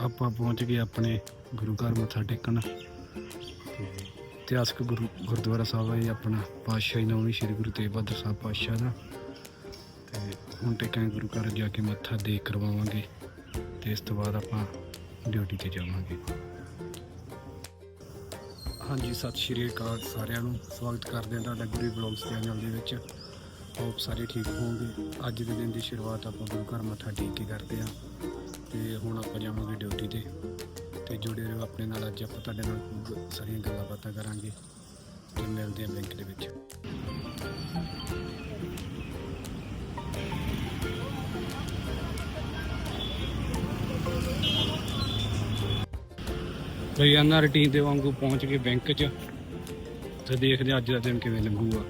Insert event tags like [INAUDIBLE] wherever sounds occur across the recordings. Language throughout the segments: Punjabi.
ਆਪਾਂ ਪਹੁੰਚ ਗਏ ਆਪਣੇ ਗੁਰੂ ਘਰ ਮੱਥਾ ਟੇਕਣ। ਤੇ ਇਤਿਹਾਸਕ ਗੁਰੂ, ਗੁਰਦੁਆਰਾ ਸਾਹਿਬ ਹੈ ਇਹ ਆਪਣਾ ਪਾਤਸ਼ਾਹੀ ਨੌਵੀਂ ਸ੍ਰੀ ਗੁਰੂ ਤੇਗ ਬਹਾਦਰ ਸਾਹਿਬ ਪਾਤਸ਼ਾਹ ਦਾ। ਤੇ ਹੁਣ ਟੇਕਾਂਗੇ ਗੁਰੂ ਘਰ ਜਾ ਕੇ ਮੱਥਾ ਦੇਖ ਕਰਵਾਵਾਂਗੇ ਤੇ ਇਸ ਤੋਂ ਬਾਅਦ ਆਪਾਂ ਡਿਊਟੀ ਤੇ ਜਾਵਾਂਗੇ। ਹਾਂਜੀ, ਸਤਿ ਸ਼੍ਰੀ ਅਕਾਲ ਸਾਰਿਆਂ ਨੂੰ। ਸਵਾਗਤ ਕਰਦੇ ਹਾਂ ਤੁਹਾਡਾ ਗੁਰੂ ਬਲੌਗਸ ਚੈਨਲ ਦੇ ਵਿੱਚ। ਹੋਪ ਸਾਰੇ ਠੀਕ ਹੋਵੋਗੇ। ਅੱਜ ਦੇ ਦਿਨ ਦੀ ਸ਼ੁਰੂਆਤ ਆਪਾਂ ਗੁਰੂ ਘਰ ਮੱਥਾ ਟੇਕ ਕੇ ਕਰਦੇ ਹਾਂ। ਅੱਜ ਆਪਾਂ ਤੁਹਾਡੇ ਨਾਲ ਸਾਰੀਆਂ ਗੱਲਾਂ ਬਾਤਾਂ ਕਰਾਂਗੇ ਤੇ ਮਿਲਦੇ ਹਾਂ ਬੈਂਕ ਦੇ ਵਿੱਚ। ਤੇ ਇਹਨਾਂ ਰੁਟੀਨ ਦੇ ਵਾਂਗੂ ਪਹੁੰਚ ਗਏ ਬੈਂਕ 'ਚ ਤੇ ਦੇਖਦੇ ਅੱਜ ਦਾ ਦਿਨ ਕਿਵੇਂ ਲੰਘੂਗਾ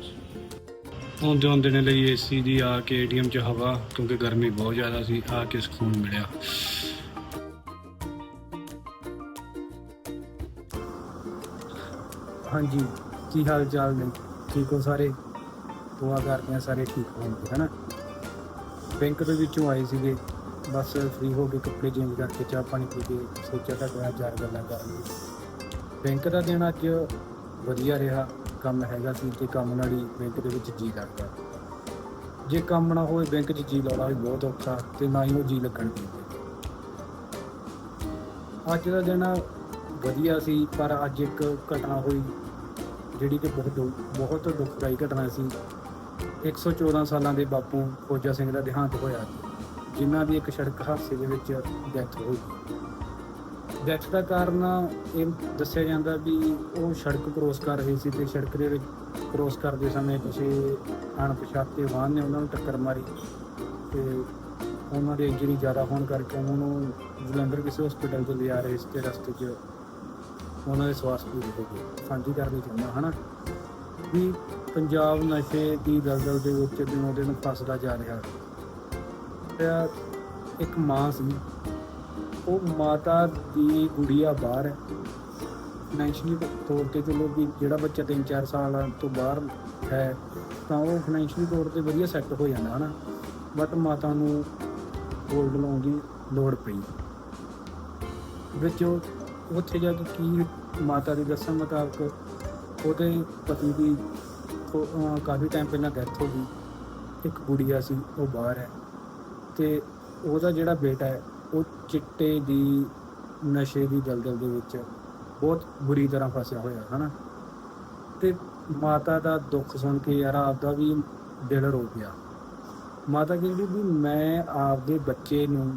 ਹੁਣ ਦੇ ਦਿਨ ਲਈ ਏਸੀ ਦੀ ਆ ਕੇ ਏਟੀਐਮ 'ਚ ਹਵਾ ਕਿਉਂਕਿ ਗਰਮੀ ਬਹੁਤ ਜ਼ਿਆਦਾ ਸੀ, ਆ ਕੇ ਸਕੂਨ ਮਿਲਿਆ। ਹਾਂਜੀ, ਕੀ ਹਾਲ ਚਾਲ ਨੇ? ਠੀਕ ਹੋ ਸਾਰੇ? ਦੁਆ ਕਰਦੇ ਆ ਸਾਰੇ ਠੀਕ ਹੋਣਗੇ ਹਨਾ? ਬੈਂਕ ਦੇ ਵਿੱਚੋਂ ਆਏ ਸੀਗੇ, ਬਸ ਫ੍ਰੀ ਹੋ ਕੇ ਕੱਪੜੇ ਚੇਂਜ ਕਰਕੇ ਚਾਹ ਪਾਣੀ ਪੀ ਕੇ ਸੋਚਿਆ ਤਾਂ ਕੋਈ ਚਾਰ ਗੱਲਾਂ ਕਰਾਂਗੇ ਬੈਂਕ ਦਾ ਦਿਨ ਅੱਜ ਵਧੀਆ ਰਿਹਾ, ਕੰਮ ਹੈਗਾ ਸੀ ਤੇ ਕੰਮ ਨਾਲ ਹੀ ਬੈਂਕ ਦੇ ਵਿੱਚ ਜੀ ਲੱਗਦਾ। ਜੇ ਕੰਮ ਨਾ ਹੋਵੇ ਬੈਂਕ 'ਚ ਜੀ ਲਾਉਣਾ ਵੀ ਬਹੁਤ ਔਖਾ, ਤੇ ਨਾ ਹੀ ਉਹ ਜੀ ਲੱਗਣ ਦਿੰਦੇ। ਅੱਜ ਦਾ ਦਿਨ ਵਧੀਆ ਸੀ, ਪਰ ਅੱਜ ਇੱਕ ਘਟਨਾ ਹੋਈ ਜਿਹੜੀ ਕਿ ਬਹੁਤ ਦੁ- ਬਹੁਤ ਦੁਖਦਾਈ ਘਟਨਾ ਸੀ। 114 ਸਾਲਾਂ ਦੇ ਬਾਪੂ ਫੌਜਾ ਸਿੰਘ ਦਾ ਦੇਹਾਂਤ ਹੋਇਆ, ਜਿਨ੍ਹਾਂ ਦੀ ਇੱਕ ਸੜਕ ਹਾਦਸੇ ਦੇ ਵਿੱਚ ਡੈਥ ਹੋਈ ਡੈਥ ਦਾ ਕਾਰਨ ਇਹ ਦੱਸਿਆ ਜਾਂਦਾ ਵੀ ਉਹ ਸੜਕ ਕ੍ਰੋਸ ਕਰ ਰਹੇ ਸੀ ਤੇ ਸੜਕ ਦੇ ਵਿੱਚ ਕ੍ਰੋਸ ਕਰਦੇ ਸਮੇਂ ਕਿਸੇ ਅਣਪਛਾਤੇ ਵਾਹਨ ਨੇ ਉਹਨਾਂ ਨੂੰ ਟੱਕਰ ਮਾਰੀ ਤੇ ਉਹਨਾਂ ਦੇ ਇੰਜਰੀ ਜ਼ਿਆਦਾ ਹੋਣ ਕਰਕੇ ਉਹਨਾਂ ਨੂੰ ਜਲੰਧਰ ਕਿਸੇ ਹਸਪੀਟਲ ਤੋਂ ਲਿਜਾ ਰਹੇ ਸੀ ਤੇ ਰਸਤੇ 'ਚ ਉਹਨਾਂ ਦੇ ਸਵਾਸ ਪੂਰੇ ਹੋ ਗਏ। ਸਾਂਝੀ ਕਰਨੀ ਚਾਹੁੰਦਾ, ਹਨਾ? ਵੀ ਪੰਜਾਬ ਨਸ਼ੇ ਦੀ ਦਲਦਲ ਦੇ ਵਿੱਚ ਦਿਨੋਂ ਦਿਨ ਫਸਦਾ ਜਾ ਰਿਹਾ। ਤੇ ਇੱਕ ਮਾਂ ਸੀ। ਉਹ ਮਾਤਾ ਦੀ ਗੁੜੀਆ ਬਾਹਰ ਹੈ। ਫਾਈਨੈਂਸ਼ੀਅਲੀ ਤੌਰ ਤੇ ਚਲੋ ਵੀ ਜਿਹੜਾ ਬੱਚਾ 3-4 ਸਾਲ ਤੋਂ ਬਾਹਰ ਹੈ, ਤਾਂ ਉਹ ਫਾਈਨੈਂਸ਼ੀਅਲੀ ਤੌਰ ਤੇ ਵਧੀਆ ਸੈੱਟ ਹੋ ਜਾਂਦਾ, ਹਨਾ? ਬਟ ਮਾਤਾ ਨੂੰ ਗੋਲਡ ਲਾਉਣ ਦੀ ਲੋੜ ਪਈ। ਵਿੱਚ ਉੱਥੇ ਜਾ ਕੇ ਕੀ ਮਾਤਾ ਦੇ ਦੱਸਣ ਮੁਤਾਬਕ ਉਹਦੇ ਪਤੀ ਦੀ ਕੋ- ਅਹ, ਕਾਫੀ ਟਾਈਮ ਪਹਿਲਾਂ ਡੈਥ ਹੋ ਗਈ। ਇੱਕ ਗੁੜੀਆ ਸੀ, ਉਹ ਬਾਹਰ ਹੈ। ਤੇ ਉਹਦਾ ਜਿਹੜਾ ਬੇਟਾ ਹੈ, ਉਹ ਚਿੱਟੇ ਦੀ, ਨਸ਼ੇ ਦੀ ਦਲਦਲ ਦੇ ਵਿੱਚ ਬਹੁਤ ਬੁਰੀ ਤਰ੍ਹਾਂ ਫਸਿਆ ਹੋਇਆ ਹੈ ਹਨਾ? ਤੇ ਮਾਤਾ ਦਾ ਦੁੱਖ ਸੁਣ ਕੇ ਯਾਰ ਆਪਦਾ ਵੀ ਦਿਲ ਰੋ ਪਿਆ। ਮਾਤਾ ਕਹਿੰਦੀ ਵੀ ਮੈਂ ਆਪਦੇ ਬੱਚੇ ਨੂੰ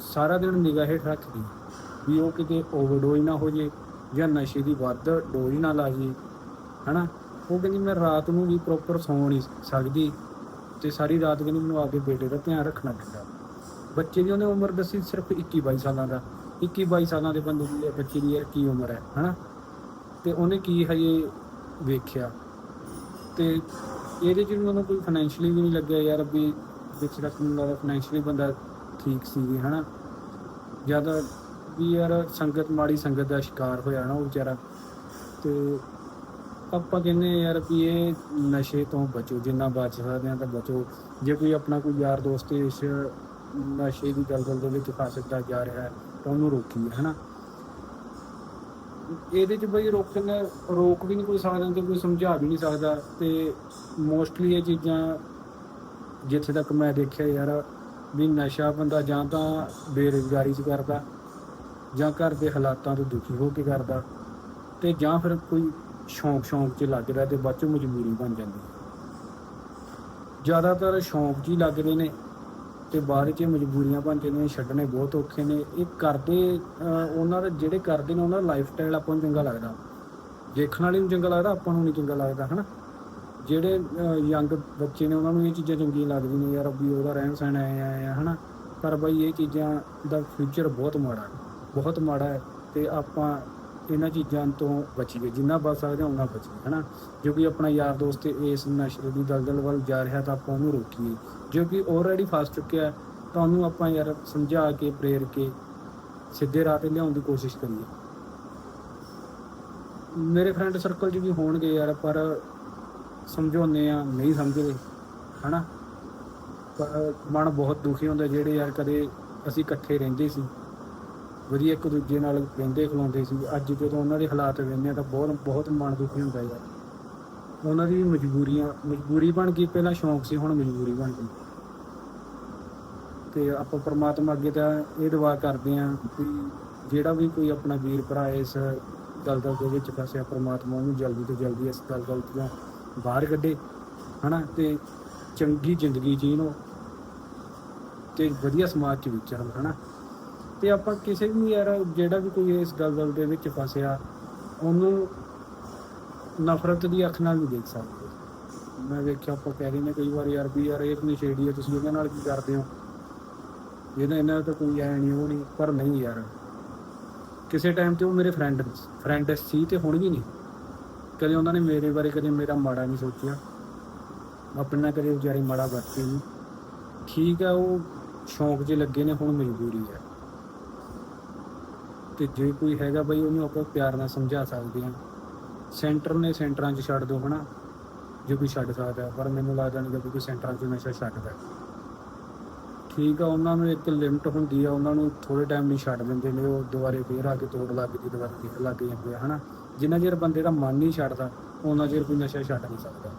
ਸਾਰਾ ਦਿਨ ਨਿਗਾਹ ਹੇਠ ਰੱਖਦੀ। ਵੀ ਉਹ ਕਿਤੇ ਓਵਰਡੋਜ਼ ਨਾ ਹੋ ਜੇ ਜਾਂ ਨਸ਼ੇ ਦੀ ਵੱਧ ਡੋਜ਼ ਨਾ ਲਾ ਜੇ ਹਨਾ? ਉਹ ਕਹਿੰਦੀ, ਮੈਂ ਰਾਤ ਨੂੰ ਵੀ ਪ੍ਰੋਪਰ ਸੌਂ ਨਹੀਂ ਸਕਦੀ ਤੇ ਸਾਰੀ ਰਾਤ ਕਹਿੰਦੀ, ਮੈਨੂੰ ਆਪਦੇ ਬੇਟੇ ਦਾ ਧਿਆਨ ਰੱਖਣਾ ਪੈਂਦਾ। ਬੱਚੇ ਦੀ ਉਹਨੇ ਉਮਰ ਦੱਸੀ ਸਿਰਫ 21 22 ਸਾਲਾਂ ਦਾ। 21 22 ਸਾਲਾਂ ਦੇ ਬੰਦੇ ਦੀ ਬੱਚੇ ਦੀ ਯਾਰ ਕੀ ਉਮਰ ਹੈ, ਹਨਾ? ਤੇ ਉਹਨੇ ਕੀ ਹਜੇ ਵੇਖਿਆ? ਤੇ ਇਹਦੇ ਚ ਵੀ ਉਹਨੂੰ ਕੋਈ ਫਾਈਨੈਂਸ਼ੀਅਲੀ ਵੀ ਨਹੀਂ ਲੱਗਿਆ ਯਾਰ ਵੀ ਵਿੱਚ ਰੱਖਣ ਮੈਨੂੰ ਲੱਗਦਾ ਫਾਈਨੈਂਸ਼ੀਅਲੀ ਬੰਦਾ ਠੀਕ ਸੀ ਵੀ, ਹਨਾ? ਜ਼ਿਆਦਾ ਵੀ ਯਾਰ ਸੰਗਤ, ਮਾੜੀ ਸੰਗਤ ਦਾ ਸ਼ਿਕਾਰ ਹੋਇਆ ਨਾ ਉਹ ਵਿਚਾਰਾ। ਤੇ ਆਪਾਂ ਕਹਿੰਦੇ ਹਾਂ ਯਾਰ ਵੀ ਇਹ ਨਸ਼ੇ ਤੋਂ ਬਚੋ, ਜਿੰਨਾ ਬਚ ਸਕਦੇ ਆ ਤਾਂ ਬਚੋ। ਜੇ ਕੋਈ ਆਪਣਾ ਕੋਈ ਯਾਰ ਦੋਸਤ ਇਸ ਨਸ਼ੇ ਦੀ ਦਲਦਲ ਦੇ ਵਿੱਚ ਫਸਦਾ ਜਾ ਰਿਹਾ ਤਾਂ ਉਹਨੂੰ ਰੋਕੀਏ ਹਨਾ ਇਹਦੇ ਚ ਬਈ ਰੋਕਣ, ਰੋਕ ਵੀ ਨਹੀਂ ਕੋਈ ਸਕਦਾ ਤੇ ਕੋਈ ਸਮਝਾ ਵੀ ਨਹੀਂ ਸਕਦਾ। ਤੇ ਮੋਸਟਲੀ ਇਹ ਚੀਜ਼ਾਂ ਜਿੱਥੇ ਤੱਕ ਮੈਂ ਦੇਖਿਆ ਯਾਰ ਵੀ ਨਸ਼ਾ ਬੰਦਾ ਜਾਂ ਤਾਂ ਬੇਰੁਜ਼ਗਾਰੀ 'ਚ ਕਰਦਾ। ਜਾਂ ਘਰ ਦੇ ਹਾਲਾਤਾਂ ਤੋਂ ਦੁਖੀ ਹੋ ਕੇ ਕਰਦਾ ਤੇ ਜਾਂ ਫਿਰ ਕੋਈ ਸ਼ੌਂਕ ਸ਼ੌਂਕ 'ਚ ਲੱਗਦਾ ਤੇ ਬਾਅਦ 'ਚੋਂ ਮਜਬੂਰੀ ਬਣ ਜਾਂਦੀ। ਜ਼ਿਆਦਾਤਰ ਸ਼ੌਂਕ 'ਚ ਹੀ ਲੱਗਦੇ ਨੇ ਤੇ ਬਾਅਦ 'ਚ ਮਜਬੂਰੀਆਂ ਬਣ ਜਾਂਦੀਆਂ ਛੱਡਣੇ ਬਹੁਤ ਔਖੇ ਨੇ। ਇਹ ਕਰਦੇ ਉਹਨਾਂ ਦੇ ਜਿਹੜੇ ਕਰਦੇ ਨੇ ਉਹਨਾਂ ਦਾ ਲਾਈਫ ਸਟਾਈਲ ਆਪਾਂ ਨੂੰ ਚੰਗਾ ਲੱਗਦਾ। ਦੇਖਣ ਵਾਲੇ ਨੂੰ ਚੰਗਾ ਲੱਗਦਾ, ਆਪਾਂ ਨੂੰ ਨਹੀਂ ਚੰਗਾ ਲੱਗਦਾ, ਹਨਾ? ਜਿਹੜੇ ਯੰਗ ਬੱਚੇ ਨੇ ਉਹਨਾਂ ਨੂੰ ਇਹ ਚੀਜ਼ਾਂ ਚੰਗੀਆਂ ਲੱਗਦੀਆਂ ਨੇ, ਯਾਰ ਵੀ ਉਹਦਾ ਰਹਿਣ ਸਹਿਣ ਐ ਹੈ ਹਨਾ? ਪਰ ਬਈ ਇਹ ਚੀਜ਼ਾਂ ਦਾ ਫਿਊਚਰ ਬਹੁਤ ਮਾੜਾ ਹੈ। ਬਹੁਤ ਮਾੜਾ ਹੈ ਤੇ ਆਪਾਂ ਇਹਨਾਂ ਚੀਜ਼ਾਂ ਤੋਂ ਬਚੀਏ, ਜਿੰਨਾ ਬਚ ਸਕਦੇ ਹਾਂ ਉਹਨਾਂ ਬਚੀਏ, ਹਨਾ? ਜੋ ਕਿ ਆਪਣਾ ਯਾਰ ਦੋਸਤ ਇਸ ਨਸ਼ੇ ਦੀ ਦਲਦਲ ਵੱਲ ਜਾ ਰਿਹਾ ਤਾਂ ਆਪਾਂ ਉਹਨੂੰ ਰੋਕੀਏ। ਜੋ ਕਿ ਆਲਰੇਡੀ ਫਸ ਚੁੱਕਿਆ ਤਾਂ ਉਹਨੂੰ ਆਪਾਂ ਯਾਰ ਸਮਝਾ ਕੇ, ਪ੍ਰੇਰ ਕੇ ਸਿੱਧੇ ਰਾਹ ਤੇ ਲਿਆਉਣ ਦੀ ਕੋਸ਼ਿਸ਼ ਕਰੀਏ। ਮੇਰੇ ਫਰੈਂਡ ਸਰਕਲ 'ਚ ਵੀ ਹੋਣਗੇ ਯਾਰ, ਪਰ ਸਮਝਾਉਂਦੇ ਆ, ਨਹੀਂ ਸਮਝਦੇ, ਹਨਾ? ਪਰ ਮਨ ਬਹੁਤ ਦੁਖੀ ਹੁੰਦਾ, ਜਿਹੜੇ ਯਾਰ ਕਦੇ ਅਸੀਂ ਇਕੱਠੇ ਰਹਿੰਦੇ ਸੀ। ਵਧੀਆ ਇੱਕ ਦੂਜੇ ਨਾਲ ਰਹਿੰਦੇ ਖਲੋਂਦੇ ਸੀ। ਅੱਜ ਜਦੋਂ ਉਹਨਾਂ ਦੇ ਹਾਲਾਤ ਵੇਖਦੇ ਆ ਤਾਂ ਬਹੁਤ ਬਹੁਤ ਮਨ ਦੁਖੀ ਹੁੰਦਾ ਯਾਰ ਉਹਨਾਂ ਦੀ ਮਜਬੂਰੀਆਂ, ਮਜਬੂਰੀ ਬਣ ਗਈ, ਪਹਿਲਾਂ ਸ਼ੌਂਕ ਸੀ, ਹੁਣ ਮਜਬੂਰੀ ਬਣ ਗਈ। ਤੇ ਆਪਾਂ ਪਰਮਾਤਮਾ ਅੱਗੇ ਤਾਂ ਇਹ ਦੁਆ ਕਰਦੇ ਆਂ ਕਿ ਜਿਹੜਾ ਵੀ ਕੋਈ ਆਪਣਾ ਵੀਰ ਭਰਾ ਇਸ ਦਲਦਲ ਦੇ ਵਿੱਚ ਫਸਿਆ, ਪਰਮਾਤਮਾ ਉਹਨੂੰ ਜਲਦੀ ਤੋਂ ਜਲਦੀ ਇਸ ਦਲਦਲ ਤੋਂ ਬਾਹਰ ਕੱਢੇ, ਹਨਾ? ਤੇ ਚੰਗੀ ਜ਼ਿੰਦਗੀ ਜੀਣ ਉਹ, ਤੇ ਵਧੀਆ ਸਮਾਜ ਚ ਵਿਚਰਨ, ਹਨਾ? ਤੇ ਆਪਾਂ ਕਿਸੇ ਵੀ ਯਾਰ, ਜਿਹੜਾ ਵੀ ਕੋਈ ਇਸ ਦਲਦਲ ਦੇ ਵਿੱਚ ਫਸਿਆ, ਉਹਨੂੰ ਨਫ਼ਰਤ ਦੀ ਅੱਖ ਨਾਲ ਨਹੀਂ ਦੇਖ ਸਕਦੇ ਮੈਂ ਵੇਖਿਆ, ਆਪਾਂ ਕਹਿ ਰਹੇ ਨੇ ਕਈ ਵਾਰ ਯਾਰ ਵੀ ਯਾਰ, ਇਹ ਨਸ਼ੇੜੀ ਹੈ, ਤੁਸੀਂ ਉਹਦੇ ਨਾਲ ਕੀ ਕਰਦੇ ਹੋ? ਇਹਦਾ ਇਹਨਾਂ ਦਾ ਤਾਂ ਕੋਈ ਐ ਨਹੀਂ ਉਹ ਨਹੀਂ ਪਰ ਨਹੀਂ ਯਾਰ। ਕਿਸੇ ਟਾਈਮ ਤੇ ਉਹ ਮੇਰੇ ਫਰੈਂਡ ਫਰੈਂਡ ਸੀ ਤੇ ਹੁਣ ਵੀ ਨਹੀਂ। ਕਦੇ ਉਹਨਾਂ ਨੇ ਮੇਰੇ ਬਾਰੇ ਕਦੇ ਮੇਰਾ ਮਾੜਾ ਨਹੀਂ ਸੋਚਿਆ। ਆਪਣੇ ਨਾਲ ਕਦੇ ਵਿਚਾਰੇ ਮਾੜਾ ਵਰਤੇ ਨਹੀਂ ਠੀਕ ਆ, ਉਹ ਸ਼ੌਂਕ 'ਚ ਲੱਗੇ ਨੇ, ਹੁਣ ਮਜਬੂਰੀ ਹੈ ਤੇ ਜੇ ਕੋਈ ਹੈਗਾ ਬਈ ਉਹਨੂੰ ਆਪਾਂ ਪਿਆਰ ਨਾਲ ਸਮਝਾ ਸਕਦੇ ਹਾਂ। ਸੈਂਟਰ ਨੇ ਸੈਂਟਰਾਂ 'ਚ ਛੱਡ ਦੋ ਹਨਾ, ਜੇ ਕੋਈ ਛੱਡ ਸਕਦਾ। ਪਰ ਮੈਨੂੰ ਲੱਗਦਾ ਨਹੀਂ ਕਿ ਕੋਈ ਸੈਂਟਰਾਂ 'ਚ ਨਸ਼ਾ ਛੱਡਦਾ। ਠੀਕ ਆ, ਉਹਨਾਂ ਨੂੰ ਇੱਕ ਲਿਮਟ ਹੁੰਦੀ ਆ, ਉਹਨਾਂ ਨੂੰ ਥੋੜੇ ਟਾਈਮ ਲਈ ਛੱਡ ਦਿੰਦੇ ਨੇ। ਉਹ ਦੁਬਾਰੇ ਫੇਰ ਆ ਕੇ ਤੋੜ ਲੱਗ ਜੀ ਦੁਬਾਰਾ ਫੇਰ ਲੱਗ ਜਾਂਦੇ ਆ, ਹਨਾ। ਜਿੰਨਾ ਚਿਰ ਬੰਦੇ ਦਾ ਮਨ ਨਹੀਂ ਛੱਡਦਾ ਉਹਨਾਂ ਚਿਰ ਕੋਈ ਨਸ਼ਾ ਛੱਡ ਨਹੀਂ ਸਕਦਾ।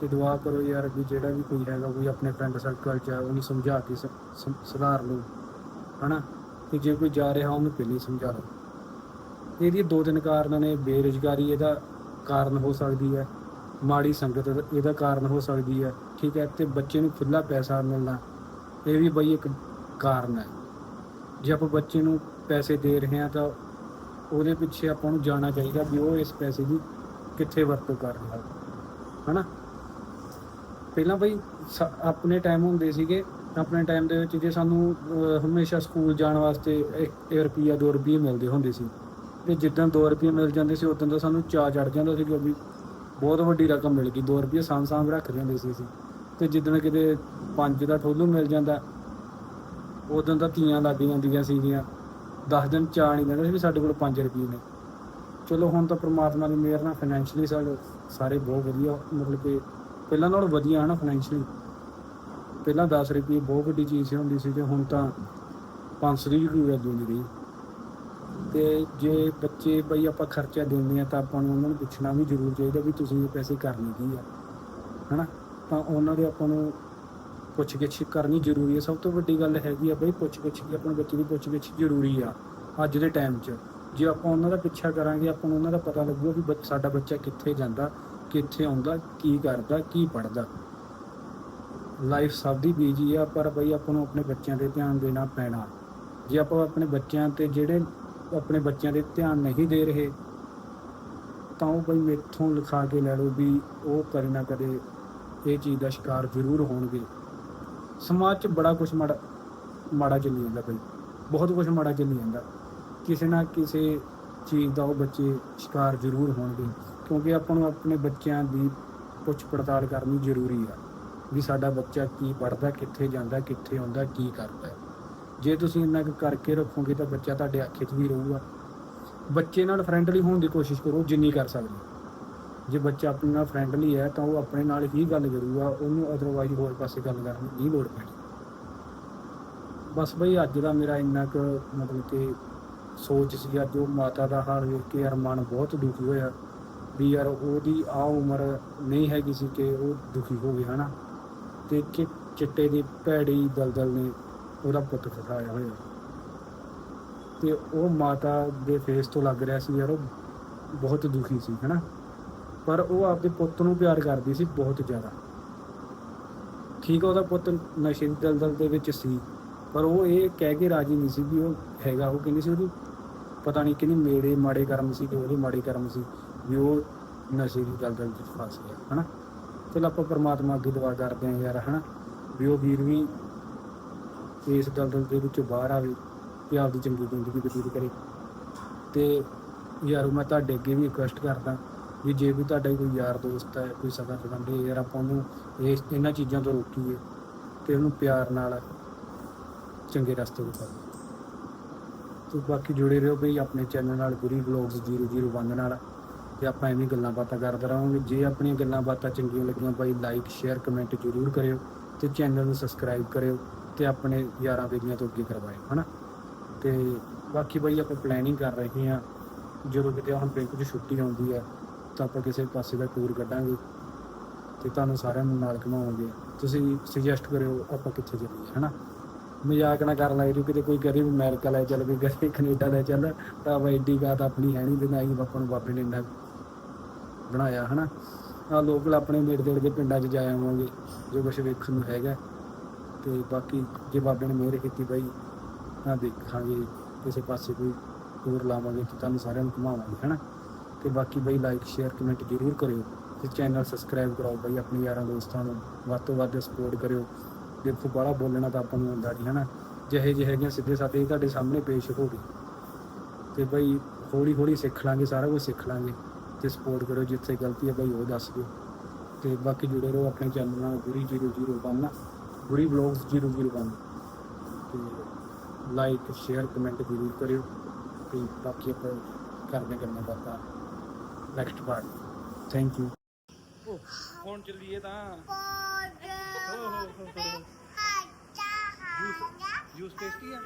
ਤੇ ਦੁਆ ਕਰੋ ਯਾਰ ਵੀ ਜਿਹੜਾ ਵੀ ਕੋਈ ਹੈਗਾ, ਕੋਈ ਆਪਣੇ ਫਰੈਂਡ ਸਰਕਲ 'ਚ ਆ, ਉਹਨੂੰ ਸਮਝਾ ਕੇ ਸ- ਸ- ਸੁਧਾਰ ਲਓ, ਹਨਾ। ਤੇ ਜੇ ਕੋਈ ਜਾ ਰਿਹਾ, ਉਹਨੂੰ ਪਹਿਲੇ ਸਮਝਾ ਲਓ ਇਹਦੀ ਦੋ ਤਿੰਨ ਕਾਰਨਾਂ ਨੇ, ਬੇਰੁਜ਼ਗਾਰੀ ਇਹਦਾ ਕਾਰਨ ਹੋ ਸਕਦੀ ਹੈ, ਮਾੜੀ ਸੰਗਤ ਇਹਦਾ- ਕਾਰਨ ਹੋ ਸਕਦੀ ਹੈ, ਠੀਕ ਹੈ, ਤੇ ਬੱਚੇ ਨੂੰ ਖੁੱਲਾ ਪੈਸਾ ਮਿਲਣਾ, ਇਹ ਵੀ ਬਈ ਇੱਕ ਕਾਰਨ ਹੈ। ਜੇ ਆਪਾਂ ਬੱਚੇ ਨੂੰ ਪੈਸੇ ਦੇ ਰਹੇ ਹਾਂ, ਤਾਂ ਉਹਦੇ ਪਿੱਛੇ ਆਪਾਂ ਨੂੰ ਜਾਣਾ ਚਾਹੀਦਾ ਵੀ ਉਹ ਇਸ ਪੈਸੇ ਦੀ ਕਿੱਥੇ ਵਰਤੋਂ ਕਰ ਰਿਹਾ। ਹੈ ਹਨਾ? ਪਹਿਲਾਂ ਬਈ ਸ- ਆਪਣੇ ਟਾਈਮ ਹੁੰਦੇ ਸੀਗੇ ਆਪਣੇ ਟਾਈਮ ਦੇ ਵਿੱਚ ਜੇ ਸਾਨੂੰ ਹਮੇਸ਼ਾ ਸਕੂਲ ਜਾਣ ਵਾਸਤੇ 1 ਰੁਪਿਆ 2 ਰੁਪਏ ਮਿਲਦੇ ਹੁੰਦੇ ਸੀ। ਤੇ ਜਿੱਦਾਂ 2 ਰੁਪਏ ਮਿਲ ਜਾਂਦੇ ਸੀ, ਉਦੋਂ ਦਾ ਸਾਨੂੰ ਚਾਅ ਚੜ ਜਾਂਦਾ ਸੀ ਕਿ ਵੀ ਬਹੁਤ ਵੱਡੀ ਰਕਮ ਮਿਲ ਗਈ। 2 ਰੁਪਏ ਸਾਂਭ ਸਾਂਭ ਰੱਖਦੇ ਹੁੰਦੇ ਸੀ ਅਸੀਂ। ਤੇ ਜਿੱਦਣ ਕਿਤੇ 5 ਦਾ ਠੋਲੂ ਮਿਲ ਜਾਂਦਾ, ਉਦੋਂ ਦਾ ਤੀਆਂ ਲੱਗ ਜਾਂਦੀਆਂ ਸੀਗੀਆਂ। 10 ਦਿਨ ਚਾਅ ਨਹੀਂ ਦਿੰਦੇ ਸੀ ਵੀ ਸਾਡੇ ਕੋਲ 5 ਰੁਪਏ ਨੇ। ਚਲੋ ਹੁਣ ਤਾਂ ਪ੍ਰਮਾਤਮਾ ਦੀ ਮਿਹਰ ਨਾਲ ਫਾਈਨੈਂਸ਼ਲੀ ਸਾਰੇ ਬਹੁਤ ਵਧੀਆ, ਮਤਲਬ ਕਿ ਪਹਿਲਾਂ ਨਾਲੋਂ ਵਧੀਆ ਹਨਾ ਫਾਈਨੈਂਸ਼ਲੀ ਪਹਿਲਾਂ 10 ਰੁਪਏ ਬਹੁਤ ਵੱਡੀ ਚੀਜ਼ ਹੁੰਦੀ ਸੀ ਤੇ ਹੁਣ ਤਾਂ 500 ਦੀ ਵੀ ਕੋਈ ਵੈਲਿਊ ਨਹੀਂ ਰਹੀ ਤੇ ਜੇ ਬੱਚੇ ਬਈ ਆਪਾਂ ਖਰਚਾ ਦਿੰਦੇ ਆ ਤਾਂ ਆਪਾਂ ਨੂੰ ਉਹਨਾਂ ਨੂੰ ਪੁੱਛਣਾ ਵੀ ਜ਼ਰੂਰ ਚਾਹੀਦਾ ਵੀ ਤੁਸੀਂ ਇਹ ਪੈਸੇ ਕਰਨੇ ਕੀ ਆ, ਹਨਾ? ਤਾਂ ਉਹਨਾਂ ਦੇ ਆਪਾਂ ਨੂੰ ਪੁੱਛ ਗਿੱਛ ਕਰਨੀ ਜ਼ਰੂਰੀ ਹੈ ਸਭ ਤੋਂ ਵੱਡੀ ਗੱਲ ਹੈਗੀ ਆ ਬਈ ਪੁੱਛ ਗਿੱਛ ਦੀ ਆਪਣੇ ਬੱਚੇ ਦੀ ਪੁੱਛ ਗਿੱਛ ਜ਼ਰੂਰੀ ਆ ਅੱਜ ਦੇ ਟਾਈਮ 'ਚ। ਜੇ ਆਪਾਂ ਉਹਨਾਂ ਦਾ ਪਿੱਛਾ ਕਰਾਂਗੇ, ਆਪਾਂ ਨੂੰ ਉਹਨਾਂ ਦਾ ਪਤਾ ਲੱਗੂਗਾ ਵੀ ਬੱਚ- ਸਾਡਾ ਬੱਚਾ ਕਿੱਥੇ ਜਾਂਦਾ, ਕਿੱਥੇ ਆਉਂਦਾ, ਕੀ ਕਰਦਾ, ਕੀ ਪੜਦਾ ਲਾਈਫ ਸਭ ਦੀ ਬੀਜੀ ਆ, ਪਰ ਬਈ ਆਪਾਂ ਨੂੰ ਆਪਣੇ ਬੱਚਿਆਂ ਤੇ ਧਿਆਨ ਦੇਣਾ ਪੈਣਾ। ਜੇ ਆਪਾਂ ਆਪਣੇ ਬੱਚਿਆਂ ਤੇ ਜਿਹੜੇ ਆਪਣੇ ਬੱਚਿਆਂ ਦੇ ਧਿਆਨ ਨਹੀਂ ਦੇ ਰਹੇ, ਤਾਂ ਉਹ ਬਈ ਮੇਥੋਂ ਲਿਖਾ ਕੇ ਲੈ ਲਓ ਵੀ ਉਹ ਕਦੇ ਨਾ ਕਦੇ ਇਹ ਚੀਜ਼ ਦਾ ਸ਼ਿਕਾਰ ਜ਼ਰੂਰ ਹੋਣਗੇ। ਸਮਾਜ 'ਚ ਬੜਾ ਕੁਝ ਮਾੜਾ ਮਾੜਾ ਚੱਲੀ ਜਾਂਦਾ ਬਈ। ਬਹੁਤ ਕੁਝ ਮਾੜਾ ਚੱਲੀ ਜਾਂਦਾ। ਕਿਸੇ ਨਾ ਕਿਸੇ ਚੀਜ਼ ਦਾ ਉਹ ਬੱਚੇ ਸ਼ਿਕਾਰ ਜ਼ਰੂਰ ਹੋਣਗੇ, ਕਿਉਂਕਿ ਆਪਾਂ ਨੂੰ ਆਪਣੇ ਬੱਚਿਆਂ ਦੀ ਪੁੱਛ ਪੜਤਾਲ ਕਰਨੀ ਜ਼ਰੂਰੀ ਆ। ਵੀ ਸਾਡਾ ਬੱਚਾ ਕੀ ਪੜਦਾ ਕਿੱਥੇ ਜਾਂਦਾ, ਕਿੱਥੇ ਆਉਂਦਾ, ਕੀ ਕਰਦਾ ਜੇ ਤੁਸੀਂ ਇੰਨਾ ਕੁ ਕਰਕੇ ਰੱਖੋਗੇ ਤਾਂ ਬੱਚਾ ਤੁਹਾਡੇ ਅੱਖੇ 'ਚ ਵੀ ਰਹੂਗਾ। ਬੱਚੇ ਨਾਲ ਫਰੈਂਡਲੀ ਹੋਣ ਦੀ ਕੋਸ਼ਿਸ਼ ਕਰੋ, ਜਿੰਨੀ ਕਰ ਸਕਦੇ ਜੇ ਬੱਚਾ ਆਪਣੇ ਨਾਲ ਫਰੈਂਡਲੀ ਹੈ ਤਾਂ ਉਹ ਆਪਣੇ ਨਾਲ ਹੀ ਗੱਲ ਕਰੂਗਾ, ਉਹਨੂੰ ਅਦਰਵਾਈਜ਼ ਹੋਰ ਪਾਸੇ ਗੱਲ ਕਰਨ ਦੀ ਨਹੀਂ ਲੋੜ ਪੈਣੀ। ਬਸ ਬਈ, ਅੱਜ ਦਾ ਮੇਰਾ ਇੰਨਾ ਕੁ ਮਤਲਬ ਕਿ ਸੋਚ ਸੀ, ਅੱਜ ਉਹ ਮਾਤਾ ਦਾ ਹਾਲ ਵੇਖ ਕੇ ਯਾਰ ਮਨ ਬਹੁਤ ਦੁਖੀ ਹੋਇਆ। ਵੀ ਯਾਰ ਉਹਦੀ ਆ ਉਮਰ ਨਹੀਂ ਹੈਗੀ ਸੀ ਕਿ ਉਹ ਦੁਖੀ ਹੋਵੇ ਹਨਾ? ਤੇ ਕਿ ਚਿੱਟੇ ਦੀ ਭੈੜੀ ਦਲਦਲ ਨੇ ਉਹਦਾ ਪੁੱਤ ਫਸਾਇਆ ਹੋਇਆ। ਤੇ ਉਹ ਮਾਤਾ ਦੇ ਫੇਸ ਤੋਂ ਲੱਗ ਰਿਹਾ ਸੀ ਯਾਰ, ਉਹ ਬਹੁਤ ਦੁਖੀ ਸੀ, ਹਨਾ? ਪਰ ਉਹ ਆਪਦੇ ਪੁੱਤ ਨੂੰ ਪਿਆਰ ਕਰਦੀ ਸੀ ਬਹੁਤ ਜ਼ਿਆਦਾ। ਠੀਕ ਆ, ਉਹਦਾ ਪੁੱਤ ਨਸ਼ੇ ਦੀ ਦਲਦਲ ਦੇ ਵਿੱਚ ਸੀ, ਪਰ ਉਹ ਇਹ ਕਹਿ ਕੇ ਰਾਜੀ ਨਹੀਂ ਸੀ ਵੀ ਉਹ ਹੈਗਾ, ਉਹ ਕਹਿੰਦੀ ਸੀ ਉਹਦੀ ਪਤਾ ਨਹੀਂ ਕਿੰਨੀ ਮੇੜੇ ਮਾੜੇ ਕਰਮ ਸੀ ਕਿ ਉਹਦੇ ਮਾੜੇ ਕਰਮ ਸੀ ਵੀ ਉਹ ਨਸ਼ੇ ਦੀ ਦਲਦਲ ਵਿੱਚ ਫਸ ਗਿਆ, ਹਨਾ? ਚਲ ਆਪਾਂ ਪਰਮਾਤਮਾ ਅੱਗੇ ਦੁਆ ਕਰਦੇ ਹਾਂ ਯਾਰ, ਹਨਾ? ਵੀ ਉਹ ਵੀਰ ਵੀ ਇਸ ਦਲਦਲ ਦੇ ਵਿੱਚੋਂ ਬਾਹਰ ਆਵੇ ਤੇ ਆਪਦੀ ਚੰਗੀ ਜ਼ਿੰਦਗੀ ਬਤੀਤ ਕਰੇ। ਤੇ ਯਾਰ ਮੈਂ ਤੁਹਾਡੇ ਅੱਗੇ ਵੀ ਰਿਕੁਐਸਟ ਕਰਦਾ ਵੀ ਜੇ ਵੀ ਤੁਹਾਡਾ ਕੋਈ ਯਾਰ ਦੋਸਤ ਹੈ, ਕੋਈ ਸਗਾ ਸੰਬੰਧੀ ਯਾਰ ਆਪਾਂ ਉਹਨੂੰ ਇਸ ਇਹਨਾਂ ਚੀਜ਼ਾਂ ਤੋਂ ਰੋਕੀਏ ਤੇ ਉਹਨੂੰ ਪਿਆਰ ਨਾਲ ਚੰਗੇ ਰਸਤੇ ਤੇ ਪਾਈਏ ਤੇ ਬਾਕੀ ਜੁੜੇ ਰਹੋ ਬਈ ਆਪਣੇ ਚੈਨਲ ਨਾਲ, ਗੁਰੀ ਵਲੌਗਸ 001 ਨਾਲ। ਤੇ ਆਪਾਂ ਐਵੇਂ ਗੱਲਾਂ ਬਾਤਾਂ ਕਰਦੇ ਰਹਾਂਗੇ। ਜੇ ਆਪਣੀਆਂ ਗੱਲਾਂ ਬਾਤਾਂ ਚੰਗੀਆਂ ਲੱਗੀਆਂ, ਬਾਈ ਲਾਈਕ ਸ਼ੇਅਰ ਕਮੈਂਟ ਜ਼ਰੂਰ ਕਰਿਓ ਤੇ ਚੈਨਲ ਨੂੰ ਸਬਸਕ੍ਰਾਈਬ ਕਰਿਓ ਤੇ ਆਪਣੇ ਯਾਰਾਂ ਬੇਲੀਆਂ ਤੋਂ ਅੱਗੇ ਕਰਵਾਇਓ, ਹਨਾ? ਤੇ ਬਾਕੀ ਬਈ ਆਪਾਂ ਪਲੈਨਿੰਗ ਕਰ ਰਹੇ ਹਾਂ, ਜਦੋਂ ਕਿਤੇ ਹੁਣ ਬੈਂਕ 'ਚ ਛੁੱਟੀ ਆਉਂਦੀ ਹੈ ਤਾਂ ਆਪਾਂ ਕਿਸੇ ਪਾਸੇ ਦਾ ਟੂਰ ਕੱਢਾਂਗੇ ਤੇ ਤੁਹਾਨੂੰ ਸਾਰਿਆਂ ਨੂੰ ਨਾਲ ਘੁਮਾਵਾਂਗੇ। ਤੁਸੀਂ ਸੁਜੈਸਟ ਕਰਿਓ ਆਪਾਂ ਕਿੱਥੇ ਚੱਲੀਏ, ਹਨਾ? ਮਜ਼ਾਕ ਨਾ ਕਰਨ ਲੱਗ ਜਿਓ ਕਿਤੇ ਕੋਈ ਕਰੇ ਵੀ ਅਮਰੀਕਾ ਲੈ ਚੱਲ, ਕੋਈ ਕਰੇ ਕੈਨੇਡਾ ਲੈ ਚੱਲ, ਤਾਂ ਬਈ ਏਡੀ ਬਾਤ ਆਪਣੀ ਹੈ ਨਹੀਂ ਤੇ ਨਾ ਹੀ ਆਪਾਂ ਨੂੰ ਬਾਬੇ ਨੇ ਇੰਨਾ ਬਣਾਇਆ, ਹਨਾ? ਆ ਲੋਕਲ ਆਪਣੇ ਨੇੜੇ ਤੇੜੇ ਦੇ ਪਿੰਡਾਂ 'ਚ ਜਾ ਆਵਾਂਗੇ, ਜੋ ਕੁਛ ਵੇਖਣ ਨੂੰ ਹੈਗਾ। ਤੇ ਬਾਕੀ ਜੇ ਬਾਬੇ ਨੇ ਮਿਹਰ ਕੀਤੀ ਬਈ, ਤਾਂ ਦੇਖਾਂਗੇ, ਕਿਸੇ ਪਾਸੇ ਕੋਈ ਟੂਰ ਲਾਵਾਂਗੇ ਤੇ ਤੁਹਾਨੂੰ ਸਾਰਿਆਂ ਨੂੰ ਘੁਮਾਵਾਂਗੇ, ਹਨਾ? ਤੇ ਬਾਕੀ ਬਈ ਲਾਈਕ ਸ਼ੇਅਰ ਕਮੈਂਟ ਜ਼ਰੂਰ ਕਰਿਓ। ਤੇ ਚੈਨਲ ਸਬਸਕ੍ਰਾਈਬ ਕਰਾਓ ਬਈ, ਆਪਣੇ ਯਾਰਾਂ ਦੋਸਤਾਂ ਨੂੰ। ਵੱਧ ਤੋਂ ਵੱਧ ਸਪੋਰਟ ਕਰਿਓ। ਦੇਖੋ ਬੜਾ ਬੋਲਣਾ ਤਾਂ ਆਪਾਂ ਨੂੰ ਆਉਂਦਾ ਨਹੀਂ ਹਨਾ? ਜਿਹੇ ਜਿਹੇ ਹੈਗੀਆਂ ਸਿੱਧੇ ਸਾਦੇ ਤੁਹਾਡੇ ਸਾਹਮਣੇ ਪੇਸ਼ ਹੋ ਗਏ। ਤੇ ਬਈ ਹੌਲੀ ਹੌਲੀ ਸਿੱਖ ਲਾਂਗੇ, ਸਾਰਾ ਕੁਝ ਸਿੱਖ ਲਾਂਗੇ। ਤੇ ਸਪੋਰਟ ਕਰੋ ਜਿੱਥੇ ਗਲਤੀ ਹੈ ਬਈ ਉਹ ਦੱਸ ਦਿਓ। ਤੇ ਬਾਕੀ ਜੁੜੇ ਰਹੋ ਆਪਣੇ ਚੈਨਲ ਨਾਲ ਗੁਰੀ 001 ਨਾ ਗੁਰੀ ਬਲੌਗਸ 001 ਤੇ ਲਾਈਕ ਸ਼ੇਅਰ ਕਮੈਂਟ ਜ਼ਰੂਰ ਕਰਿਓ। ਤੇ ਬਾਕੀ ਆਪਾਂ ਕਰਦੇ ਕਰਨਾ ਬਾਤਾਂ। ਨੈਕਸਟ ਪਾਰਟ ਥੈਂਕ ਯੂ ਹੁਣ ਚੱਲੀਏ ਤਾਂ। ਜੂਸ ਟੇਸਟੀ ਆ?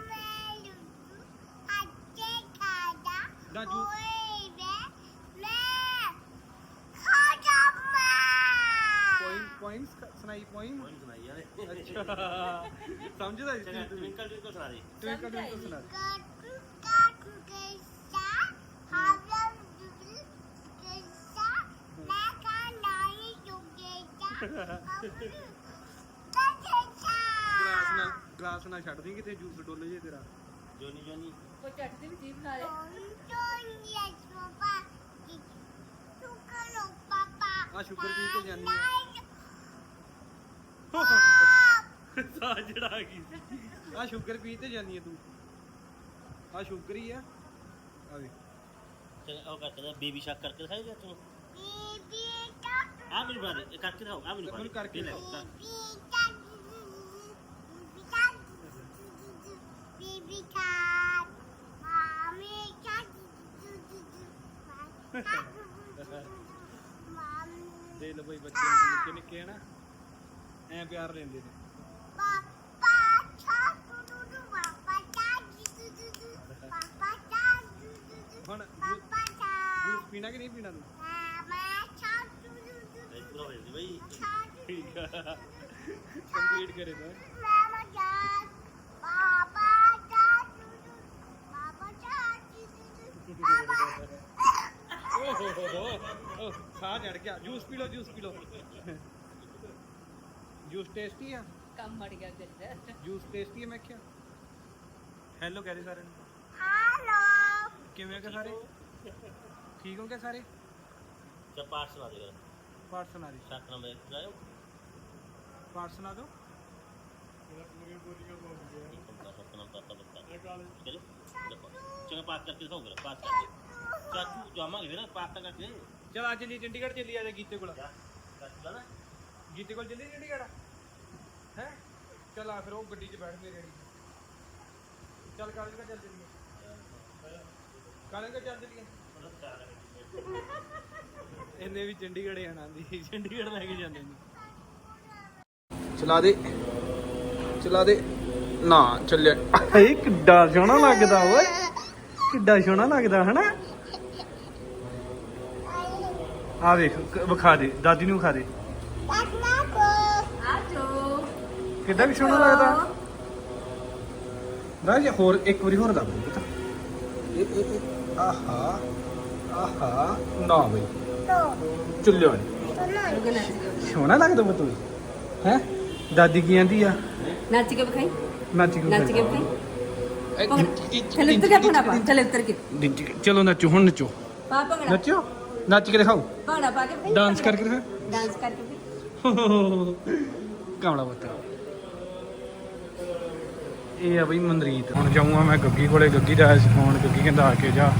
ਨਾ ਜੂਸ ਪੁਆਇੰਟਸ ਸੁਣਾਈ ਪੁਆਇੰਟ ਕੌਣ ਸੁਣਾਈ ਯਾਰ ਅੱਛਾ। [LAUGHS] ਸਮਝਦਾ ਇਸ ਚੀਜ਼ ਨੂੰ ਟਵਿੰਕਲ ਟਵਿੰਕਲ ਸੁਣਾ ਦੇ। ਟਵਿੰਕਲ ਟਵਿੰਕਲ ਸੁਣਾ ਗਲਾਸ ਨਾਲ ਗਲਾਸ ਨਾਲ ਛੱਡ ਦੀ ਕਿਤੇ ਜੂਸ ਡੋਲੇ ਜੇ ਤੇਰਾ? ਜੋਨੀ ਜੋਨੀ। ਕੋਈ ਚੱਟ ਦੀ ਵੀ ਜੀਭ ਬਣਾ ਲੈ। ਆ ਸ਼ੂਗਰ ਪੀ ਕੇ ਜਾਨੀ ਆ। ਸਾਹ ਜੜਾ ਗਈ ਆ ਸ਼ੂਗਰ ਪੀ ਤੇ ਜਾਨੀ ਆ ਤੂੰ। ਆ ਸ਼ੂਗਰ ਹੀ ਆ। ਆ ਵੇ ਚਲ ਉਹ ਕਰਕੇ ਬੇਬੀ ਸ਼ਾਕ ਕਰਕੇ ਦਿਖਾਏਗਾ ਤੂੰ ਆ ਮੈਨੂੰ ਬਣਾ ਦੇ ਇਹ ਕਰਕੇ ਦਿਖਾਓ ਆ ਮੈਨੂੰ ਮੈਨੂੰ ਕਰਕੇ ਲੈ, ਦਿਖਾਓ। ਕਰ। Baby cat, mommy cat, mommy, ਦੇ ਲੋ ਬਈ ਬੱਚੇ ਨਿੱਕੇ ਨਿੱਕੇ ਹਨਾ? ਐ ਪਿਆਰ ਲੈਂਦੇ ਨੇ ਹੁਣ ਜੂਸ ਪੀਣਾ ਕਿ ਨਹੀਂ ਪੀਣਾ ਤੂੰ ਹੋ ਜਾਂਦੀ ਬਈ ਠੀਕ ਆ ਕੰਪਲੀਟ ਕਰੇ ਤਾਂ. ਓਹ ਹੋ ਹੋ ਹੋ ਸਾਹ ਚੜ ਗਿਆ ਜੂਸ ਪੀ ਲਓ ਜੂਸ ਪੀ ਲਓ ਜੂਸ ਟੇਸਟੀ ਆ? ਕੰਮ ਮੜ ਗਿਆ ਗੱਜਰ ਜੂਸ ਟੇਸਟੀ ਹੈ ਮੈਂ ਕਿਹਾ। ਹੈਲੋ ਕਹਦੇ ਸਾਰਿਆਂ ਨੂੰ। Hello. ਕਿਵੇਂ ਕਿ ਸਾਰੇ? ਠੀਕ ਹੋ ਕੇ ਸਾਰੇ? ਚਲ ਪਾਠ ਸੁਣਾ ਦੇ ਯਾਰ। ਪਾਠ ਸੁਣਾ ਦੇ। ਸ਼ਾਕ ਨਾਮ ਹੈ ਜਾਇਓ ਪਾਠ ਸੁਣਾ ਦਿਓ ਸਤਨਾਮ ਕਰਤਾ ਬੱਤਾ ਚਲੋ ਚੰਗਾ ਪਾਠ ਕਰਕੇ ਦਿਖਾਉਂਗਾ ਪਾਠ ਕਰਕੇ। ਚਾਚੂ ਜਾਵਾਂਗੇ ਫਿਰ ਪਾਠ ਤਾਂ ਕਰਕੇ। ਚਲ ਅੱਜ ਲਈ ਚੰਡੀਗੜ੍ਹ ਚੱਲੀ ਆ ਜਾ ਗੀਤੇ ਕੋਲ। ਜਾ ਚਾਚੂ ਨਾ। ਗੀਤੇ ਕੋਲ ਚੱਲੀ ਚੰਡੀਗੜ੍ਹ? ਹੈ? ਚਲ ਆ ਫਿਰ ਉਹ ਗੱਡੀ 'ਚ ਬੈਠ ਮੇਰੇ ਚੱਲ ਕਾਲਜ ਕਾ ਚੱਲ ਚੱਲੀਏ? ਕਾਲਜ ਕਾ ਚੱਲ ਚੱਲੀਏ? ਇਹਨੇ ਵੀ ਚੰਡੀਗੜ੍ਹ ਆਣਾ ਦੀ ਚੰਡੀਗੜ੍ਹ ਲੈ ਕੇ ਜਾਂਦੇ ਨੇ। ਚਲਾ ਦੇ। ਚਲਾ ਦੇ। ਨਾ ਚੱਲਿਆ। ਇਹ ਕਿੱਡਾ ਸੋਹਣਾ ਲੱਗਦਾ ਓਏ। ਕਿੱਡਾ ਸੋਹਣਾ ਲੱਗਦਾ ਹਨਾ? ਆ ਵੇਖ ਕ- ਵਿਖਾ ਦੇ। ਦਾਦੀ ਨੂੰ ਵਿਖਾ ਦੇ। ਕਿੱਡਾ ਵੀ ਸੋਹਣਾ ਲੱਗਦਾ? ਨਾ ਜੇ ਹੋਰ ਇੱਕ ਵਾਰੀ ਹੋਰ ਦੱਬ ਪਤਾ। ਇਹ ਇਹ ਇਹ ਆਹਾ ਆਹਾ ਨਾ ਬਈ। ਚੁੱਲਿਓ ਨੀ ਸੋਹਣਾ ਲੱਗਦਾ ਬਤੂ ਹੈ? ਦਾਦੀ ਕੀ ਆਂਦੀ ਆ? ਨੱਚ ਕੇ ਵਿਖਾਈ। ਨੱਚ ਕੇ ਨੱਚ ਕੇ ਵਿਖਾਈ। ਚਲ ਉੱਤਰ ਕੇ ਆਪਣਾ ਪਾ। ਚਲ ਉੱਤਰ ਕੇ। ਚਲੋ ਨੱਚੋ ਹੁਣ ਨੱਚੋ। ਪਾ ਭੰਗੜਾ। ਨੱਚੋ ਨੱਚ ਕੇ ਦਿਖਾਓ। ਭੰਗੜਾ ਪਾ ਕੇ। ਡਾਂਸ ਕਰਕੇ ਦਿਖਾ। ਡਾਂਸ ਕਰਕੇ। ਕਾਮੜਾ ਬੱਤਾ ਇਹ ਆ ਬਈ ਮਨਰੀਤ। ਹੁਣ ਜਾਊਂਗਾ ਮੈਂ ਗੱਗੀ ਕੋਲੇ, ਗੱਗੀ ਦਾ ਆਇਆ ਸੀ ਫੋਨ ਗੱਗੀ ਕਹਿੰਦਾ ਆ ਕੇ ਜਾ।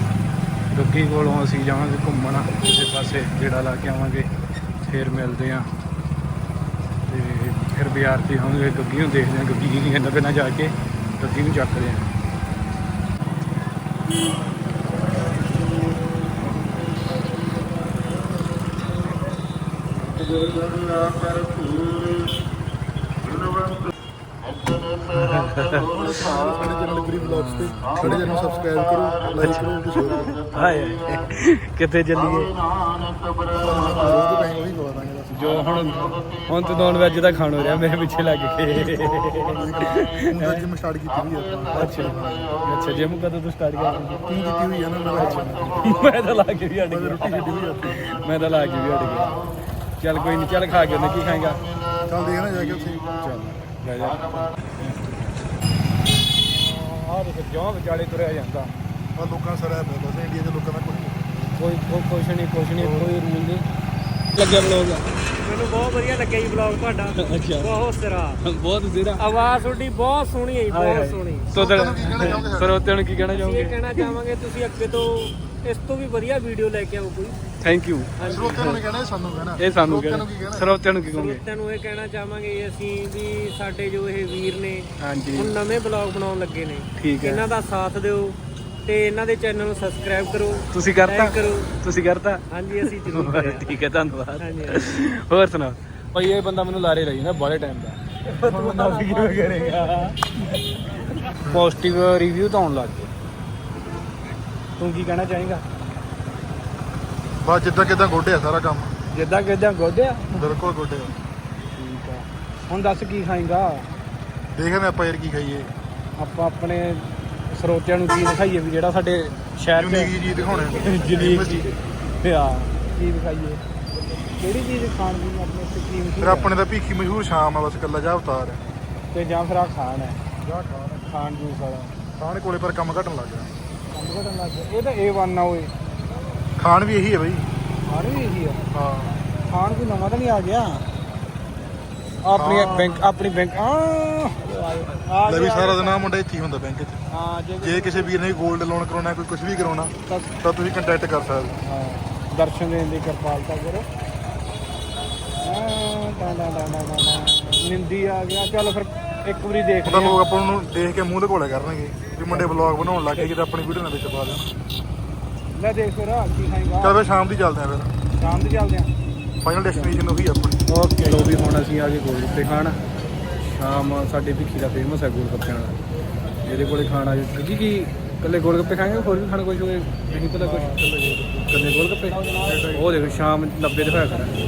ਗੱਗੀ ਕੋਲੋਂ ਅਸੀਂ ਜਾਵਾਂਗੇ ਘੁੰਮਣ, ਕਿਸੇ ਪਾਸੇ ਜਿਹੜਾ ਲਾ ਕੇ ਆਵਾਂਗੇ, ਫੇਰ ਮਿਲਦੇ ਆ। ਤੇ ਫਿਰ ਬਾਜ਼ਾਰ ਤੇ ਹੋਵਾਂਗੇ ਗੱਗੀ ਨੂੰ ਦੇਖਦੇ ਆ, ਗੱਗੀ ਕੀ ਕਹਿੰਦਾ ਪਹਿਲਾਂ ਜਾ ਕੇ ਗੱਗੀ ਨੂੰ ਚੱਕਦੇ ਆ। ਸਾਡੇ ਚੈਨਲ ਗਰੀ ਵਲੌਗਸ ਤੇ ਸਾਡੇ ਚੈਨਲ ਨੂੰ ਸਬਸਕ੍ਰਾਈਬ ਕਰੋ ਲਾਈਕ ਕਰੋ ਤੇ ਸ਼ੇਅਰ ਕਰੋ ਹਾਏ ਕਿੱਥੇ ਚੱਲੀਏ? ਬਹੁਤ ਟਾਈਮ ਉਹੀ ਖਵਾ ਦਾਂਗੇ ਬਸ ਜੋ ਹੁਣ ਹੁਣ ਤੇ ਨੌਨ ਵੈਜ ਦਾ ਖਾਣ ਹੋ ਰਿਹਾ ਮੇਰੇ ਪਿੱਛੇ ਲੱਗ ਕੇ। ਹੁਣ ਤਾਂ ਜਿਮ ਸਟਾਰਟ ਕੀਤੀ ਹੋਈ ਆ ਆਪਾਂ ਅੱਛਾ। ਅੱਛਾ ਜਿਮ ਕਦੋਂ ਤੋਂ ਸਟਾਰਟ ਕਰ ਤੂੰ ਕੀਤੀ ਹੋਈ ਆ ਨਾ ਮੇਰਾ ਅੱਛਾ ਮੈਂ ਤਾਂ ਲਾ ਕੇ ਵੀ ਹਟ ਗਿਆ। ਮੈਂ ਤਾਂ ਲਾ ਕੇ ਵੀ ਗਿਆ। ਚੱਲ ਕੋਈ ਨਹੀਂ ਚੱਲ ਖਾ ਕੇ ਉਹਨੇ ਕੀ ਖਾਏਗਾ? ਚੱਲ ਦੇਖ ਨਾ ਜਾ ਕੇ ਉੱਥੇ। ਚੱਲ। ਲੈ ਜਾ। ਆਹ ਦੇਖ ਜਿਉਂ ਵਿਚਾਲੇ ਤੁਰਿਆ ਜਾਂਦਾ। ਆ ਲੋਕਾਂ ਸਾਰਾ ਪਿਆ ਬਸ ਇੰਡੀਆ ਦੇ ਲੋਕਾਂ ਦਾ ਕੁਝ ਨਹੀਂ। ਕੋਈ ਕੋਈ ਕੁਛ ਨਹੀਂ ਕੁਛ ਨਹੀਂ ਕੋਈ ਰੂਲ ਨਹੀਂ। ਲੱਗਿਆ ਬਲੌਗ ਮੈਨੂੰ ਬਹੁਤ ਵਧੀਆ ਲੱਗਿਆ ਜੀ ਵਲੌਗ ਤੁਹਾਡਾ। ਅੱਛਾ। ਬਹੁਤ ਸਿਰਾ। ਬਹੁਤ ਜ਼ੀਰਾ ਆਵਾਜ਼ ਤੁਹਾਡੀ ਬਹੁਤ ਸੋਹਣੀ ਹੈ ਜੀ, ਬਹੁਤ ਸੋਹਣੀ। ਸੋ ਸਰੋਤਿਆਂ ਨੂੰ ਕੀ ਕਹਿਣਾ ਚਾਹੋਗੇ? ਇਹ ਕਹਿਣਾ ਚਾਹਾਂਗੇ ਤੁਸੀਂ ਅੱਗੇ ਤੋਂ ਇਸ ਤੋਂ ਵੀ ਵਧੀਆ ਵੀਡੀਓ ਲੈ ਕੇ ਆਓ ਕੋਈ। ਥੈਂਕ ਯੂ ਸਰੋਤਿਆਂ ਨੂੰ ਕਹਿਣਾ ਸਾਨੂੰ ਕਹਿਣਾ? ਇਹ ਸਾਨੂੰ ਕਹਿਣਾ। ਸਰੋਤਿਆਂ ਨੂੰ ਕੀ ਕਹੋਗੇ? ਸਰੋਤਿਆਂ ਨੂੰ ਇਹ ਕਹਿਣਾ ਚਾਹਾਂਗੇ ਅਸੀਂ ਵੀ ਸਾਡੇ ਜੋ ਇਹ ਵੀਰ ਨੇ ਹਾਂਜੀ। ਹੁਣ ਨਵੇਂ ਵਲੌਗ ਬਣਾਉਣ ਲੱਗੇ ਨੇ। ਠੀਕ ਹੈ। ਇਹਨਾਂ ਦਾ ਸਾਥ ਦਿਓ ਤੇ ਇਹਨਾਂ ਦੇ ਚੈਨਲ ਨੂੰ ਸਬਸਕ੍ਰਾਈਬ ਕਰੋ ਤੁਸੀਂ ਕਰਤਾ? ਤੁਸੀਂ ਕਰਤਾ? ਹਾਂਜੀ ਅਸੀਂ ਜ਼ਰੂਰ [LAUGHS] ਠੀਕ ਹੈ ਧੰਨਵਾਦ। ਹੋਰ ਸੁਣਾ ਭਾਈ ਇਹ ਬੰਦਾ ਮੈਨੂੰ ਲਾਰੇ ਰਹੀ ਨਾ ਬੜੇ ਟਾਈਮ ਦਾ। ਹੁਣ ਬੰਦਾ ਵੀ ਕਿਵੇਂ ਕਰੇਗਾ ਪੋਜ਼ਿਟਿਵ ਰਿਵਿਊ ਤਾਂ ਆਉਣ ਲੱਗ ਗਏ। ਤੂੰ ਕੀ ਕਹਿਣਾ ਚਾਹੇਗਾ? ਬਸ ਜਿੱਦਾਂ ਕਿਦਾਂ ਗੋਡੇ ਆ ਸਾਰਾ ਕੰਮ। ਜਿੱਦਾਂ ਕਿਦਾਂ ਗੋਡਿਆ? ਬਿਲਕੁਲ ਗੋਡੇ ਆ ਠੀਕ ਆ। ਹੁਣ ਦੱਸ ਕੀ ਖਾਏਗਾ? ਦੇਖਦੇ ਆਪਾਂ ਯਾਰ ਕੀ ਖਾਈਏ। ਆਪਾਂ ਆਪਣੇ ਸਰੋਤਿਆਂ ਨੂੰ ਕੀ ਦਿਖਾਈਏ ਵੀ ਜਿਹੜਾ ਸਾਡੇ ਸ਼ਹਿਰ ਯੂਨੀਕ ਚ ਜੀ ਦਿਖਾਉਣੇ ਜੀ ਆ ਕੀ ਦਿਖਾਈਏ? ਕਿਹੜੀ ਚੀਜ਼ ਖਾਣ ਦੀ ਆਪਣੇ ਇੱਥੇ ਕੀਮ ਫਿਰ ਆਪਣੇ ਦਾ ਭੀਖੀ ਮਸ਼ਹੂਰ ਸ਼ਾਮ ਆ ਬਸ ਕੱਲਾ ਜਾ ਹੈ। ਤੇ ਜਾਂ ਫਿਰ ਆ ਖਾਣ ਹੈ। ਜਾ ਖਾਣ ਖਾਣ ਜੂਸ ਵਾਲਾ। ਖਾਣ ਕੋਲੇ ਪਰ ਕੰਮ ਘਟਣ ਲੱਗ ਗਿਆ। ਕੰਮ ਘਟਣ ਲੱਗ ਗਿਆ। ਇਹ ਤਾਂ A1 ਆ ਓਏ। ਖਾਣ ਵੀ ਇਹੀ ਹੈ ਬਈ। ਖਾਣ ਵੀ ਇਹੀ ਆ ਹਾਂ। ਖਾਣ ਕੋਈ ਨਵਾਂ ਤਾਂ ਨਹੀਂ ਆ ਗਿਆ। ਆਪਣੀ। ਬੈਂਕ ਆਪਣੀ ਬੈਂਕ ਆ ਆ ਲੈ ਵੀ ਗਿਆ, ਸਾਰਾ ਦਿਨ ਆ ਮੁੰਡਾ ਇੱਥੇ ਹੀ ਹੁੰਦਾ ਬੈਂਕ 'ਚ ਹਾਂ ਜੇ ਜੇ ਕਿਸੇ ਵੀਰ ਨੇ 골ਡ ਲੋਨ ਕਰਾਉਣਾ ਕੋਈ ਕੁਝ ਵੀ ਕਰਾਉਣਾ ਤਾਂ ਤਾਂ ਤੁਸੀਂ ਕੰਟੈਕਟ ਕਰ ਸਕਦੇ ਹਾਂ, ਦਰਸ਼ਨ ਦੇਣ ਦੀ ਕਿਰਪਾਲਤਾ ਕਰੋ। ਹਾਂ। ਨਿੰਦੀ ਆ ਗਿਆ। ਚੱਲ ਫਿਰ ਇੱਕ ਵਾਰੀ ਦੇਖ ਲਿਆ ਲੋਕ ਆਪਾਂ ਨੂੰ ਦੇਖ ਕੇ ਮੂੰਹ ਦੇ ਕੋਲੇ ਕਰਨਗੇ। ਵੀ ਮੁੰਡੇ ਵਲੌਗ ਬਣਾਉਣ ਲੱਗ ਕਿਤੇ ਆਪਣੀ ਵੀਡੀਓ ਨਾਲ ਵਿੱਚ ਪਾ ਦੇਣ। ਲੈ ਦੇਖ ਫਿਰ ਆ ਕੀ ਖਾਏਗਾ ਚੱਲ ਫਿਰ ਸ਼ਾਮ ਦੀ ਚੱਲਦੇ ਆ ਫਿਰ। ਸ਼ਾਮ ਦੇ ਚੱਲਦੇ ਆ। ਫਾਈਨਲ ਡੈਸਟੀਨੇਸ਼ਨ ਉਹੀ ਆਪਣੀ। ਓਕੇ ਲੋ ਵੀ ਹੁਣ ਅਸੀਂ ਆ ਗਏ ਗੋਲ ਗੱਪੇ ਖਾਣ। ਸ਼ਾਮ ਸਾਡੇ ਭਿੱਖੀ ਦਾ ਫੇਮਸ ਹੈ ਗੋਲ ਗੱਪਿਆਂ ਦਾ ਇਹਦੇ ਕੋਲੇ ਖਾਣਾ ਜੀ ਕੀ ਕੱਲੇ ਗੋਲ ਗੱਪੇ ਖਾਏਗੇ ਹੋਰ ਵੀ ਖਾਣਾ ਕੁਝ ਹੋਵੇ ਨਹੀਂ ਪਤਾ ਕੁਝ ਕੱਲੇ ਗੋਲ ਗੱਪੇ ਉਹ ਦੇਖੋ ਸ਼ਾਮ 90 ਦੇ ਹੋਇਆ ਕਰਾਂਗੇ।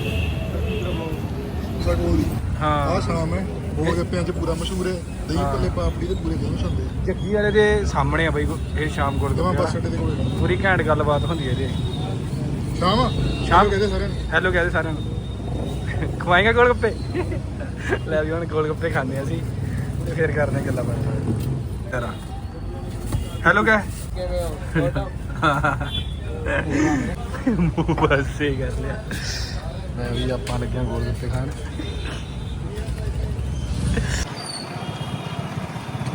ਆ ਹਾਂ। ਸ਼ਾਮ ਹੈ। ਗੋਲ ਗੱਪਿਆਂ 'ਚ ਪੂਰਾ ਮਸ਼ਹੂਰ ਹੈ ਦਹੀਂ ਹਾਂ। ਭੱਲੇ ਪਾਪੜੀ ਤੇ ਪੂਰੇ ਫੇਮਸ ਹੁੰਦੇ ਆ। ਜੱਗੀ ਵਾਲੇ ਦੇ ਸਾਹਮਣੇ ਆ ਬਾਈ ਇਹ ਸ਼ਾਮ ਜਮਾ ਗੱਪੇ ਬੱਸ ਅੱਡੇ ਦੇ ਕੋਲੇ। ਪੂਰੀ ਘੈਂਟ ਗੱਲਬਾਤ ਹੁੰਦੀ ਹੈ ਇਹਦੇ। ਸ਼ਾਮ? ਸ਼ਾਮ। ਕਹਿੰਦੇ ਸਾਰਿਆਂ ਨੂੰ। ਹੈਲੋ ਕਹਦੇ ਸਾਰਿਆਂ ਨੂੰ। ਖਵਾਏਗਾ ਗੋਲ ਗੱਪੇ ਲੈ ਵੀ ਹੁਣ ਗੋਲ ਗੱਪੇ ਖਾਣੇ ਅਸੀਂ ਤੇ ਫਿਰ ਕਰਦੇ ਹਾਂ ਗੱਲਾਂ ਬਾਤਾਂ। ਤੇਰਾ ਹੈਲੋ ਕਹਿ। ਮੂੰਹ ਬਸ ਕਰ ਲਿਆ। ਮੈਂ ਵੀ ਆਪਾਂ ਲੱਗਿਆ ਗੋਲ ਗੱਪੇ ਖਾਣ।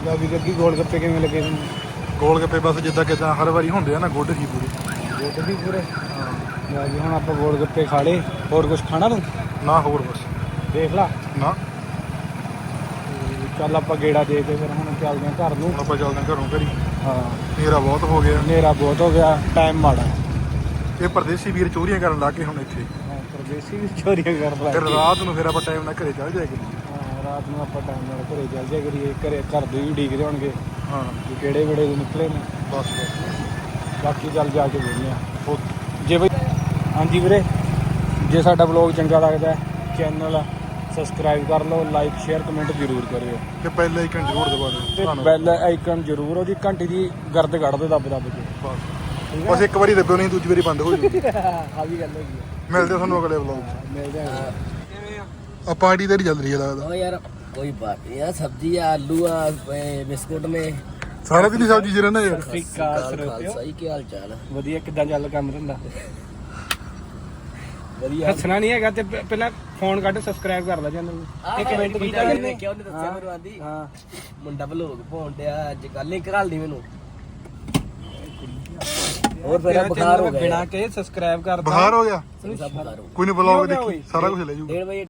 ਲੈ ਵੀ ਗੱਗੀ ਗੋਲ ਗੱਪੇ ਕਿਵੇਂ ਲੱਗੇ ਤੁਹਾਨੂੰ ਗੋਲ ਗੱਪੇ ਬਸ ਜਿੱਦਾਂ ਕਿਦਾਂ ਹਰ ਵਾਰੀ ਹੁੰਦੇ ਆ ਨਾ ਗੁੱਡ ਸੀ ਪੂਰੇ। ਗੋਲ ਵੀ ਪੂਰੇ? ਲੈ ਜੀ ਹੁਣ ਆਪਾਂ ਗੋਲ ਗੱਪੇ ਖਾ ਲਏ। ਹੋਰ ਕੁਝ ਖਾਣਾ ਤੂੰ? ਨਾ ਹੋਰ ਬਸ। ਦੇਖ ਲਾ। ਨਾ। ਚੱਲ ਆਪਾਂ ਗੇੜਾ ਦੇ ਕੇ ਫਿਰ ਹੁਣ ਚੱਲਦੇ ਹਾਂ ਘਰ ਨੂੰ। ਆਪਾਂ ਚੱਲਦੇ ਹਾਂ ਘਰੋਂ ਘਰੀ। ਹਾਂ। ਹਨੇਰਾ ਬਹੁਤ ਹੋ ਗਿਆ। ਹਨੇਰਾ ਬਹੁਤ ਹੋ ਗਿਆ। ਟਾਈਮ ਮਾੜਾ। ਇਹ ਪਰਦੇਸੀ ਵੀਰ ਚੋਰੀਆਂ ਕਰਨ ਲੱਗ ਗਏ ਹੁਣ ਇੱਥੇ। ਹਾਂ, ਪਰਦੇਸੀ ਵੀ ਚੋਰੀਆਂ ਕਰਨ ਲੱਗ ਫਿਰ ਰਾਤ ਨੂੰ ਫਿਰ ਆਪਾਂ ਟਾਈਮ ਨਾਲ ਘਰੇ ਚੱਲ ਜਾਏਗੇ। ਹਾਂ, ਰਾਤ ਨੂੰ ਆਪਾਂ ਟਾਈਮ ਨਾਲ ਘਰੇ ਚੱਲ ਜਾਇਆ ਕਰੀਏ ਘਰੇ ਘਰ ਦੇ ਵੀ ਉਡੀਕਦੇ ਹੋਣਗੇ। ਹਾਂ। ਕਿ ਕਿਹੜੇ ਵੇੜੇ ਦੇ ਨਿਕਲੇ ਨੇ। ਬਸ ਬਸ। ਬਾਕੀ ਚੱਲ ਜਾ ਕੇ ਵੇਖਦੇ ਆ ਜੇ ਬਈ ਹਾਂਜੀ ਵੀਰੇ। ਜੇ ਸਾਡਾ ਵਲੌਗ ਚੰਗਾ ਲੱਗਦਾ ਚੈਨਲ ਸਬਸਕ੍ਰਾਈਬ ਕਰ ਲਓ ਲਾਈਕ ਸ਼ੇਅਰ ਕਮੈਂਟ ਜ਼ਰੂਰ ਕਰਿਓ। ਤੇ ਪਹਿਲੇ ਇੱਕ ਜ਼ਰੂਰ ਦਬਾ ਦਿਓ। ਤੇ ਬੈਲ ਆਈਕਨ ਜ਼ਰੂਰ ਉਹਦੀ ਘੰਟੀ ਦੀ ਗਰਦ ਕੱਢ ਦਿਓ ਦੱਬ ਦੱਬ ਕੇ। ਬਸ। ਬਸ ਇੱਕ ਵਾਰੀ ਦੱਬਿਓ ਨਹੀਂ ਦੂਜੀ ਵਾਰੀ ਬੰਦ ਹੋ ਜੂ [LAUGHS] ਆ ਵੀ ਗੱਲ ਹੈਗੀ। ਮਿਲਦੇ ਤੁਹਾਨੂੰ ਅਗਲੇ ਵਲੌਗ ਮਿਲਦੇ ਆ ਆ ਪਾਰਟੀ ਤੇਰੀ ਚੱਲ ਰਹੀ ਹੈ ਲੱਗਦਾ हाँ यार कोई बात नहीं यार सब्जी है आलू है ए, बिस्कुट में ਸਾਰਾ ਦਿਨ ਹੀ ਸਬਜ਼ੀ 'ਚ ਰਹਿੰਦਾ ਯਾਰ ਅਫਰੀਕਾ काल ਸਰੋਤਿਓ खालसा ही क्या हाल चाल है ਵਧੀਆ ਕਿੱਦਾਂ ਚੱਲ ਕੰਮ ਧੰਦਾ बढ़िया ਹੱਸਣਾ ਨਹੀਂ ਹੈਗਾ ਤੇ ਪ- ਪਹਿਲਾਂ ਫੋਨ ਕੱਢ ਸਬਸਕ੍ਰਾਈਬ ਕਰ ਲੈ ਚੈਨਲ ਨੂੰ ਇੱਕ ਕਮੈਂਟ ਕੀਤਾ ने ਇਹਨੇ क्यों नहीं दस्या मेनू आंदी ਹਾਂ मुंडा भलोग फोन ते अज गल नहीं कराल दी मेनू और मेरा बुखार हो गया ਬਿਨਾ ਕਹੇ ਸਬਸਕ੍ਰਾਈਬ ਕਰਦਾ ਬੁਖਾਰ ਹੋ ਗਿਆ सब बुखार हो ਕੋਈ ਨਹੀਂ ਵਲੌਗ ਕੀ ਹੋ ਗਿਆ ਦੇਖੀ ਓਏ? ਸਾਰਾ ਕੁਝ ਲੈ ਜੂ डेढ़ बजे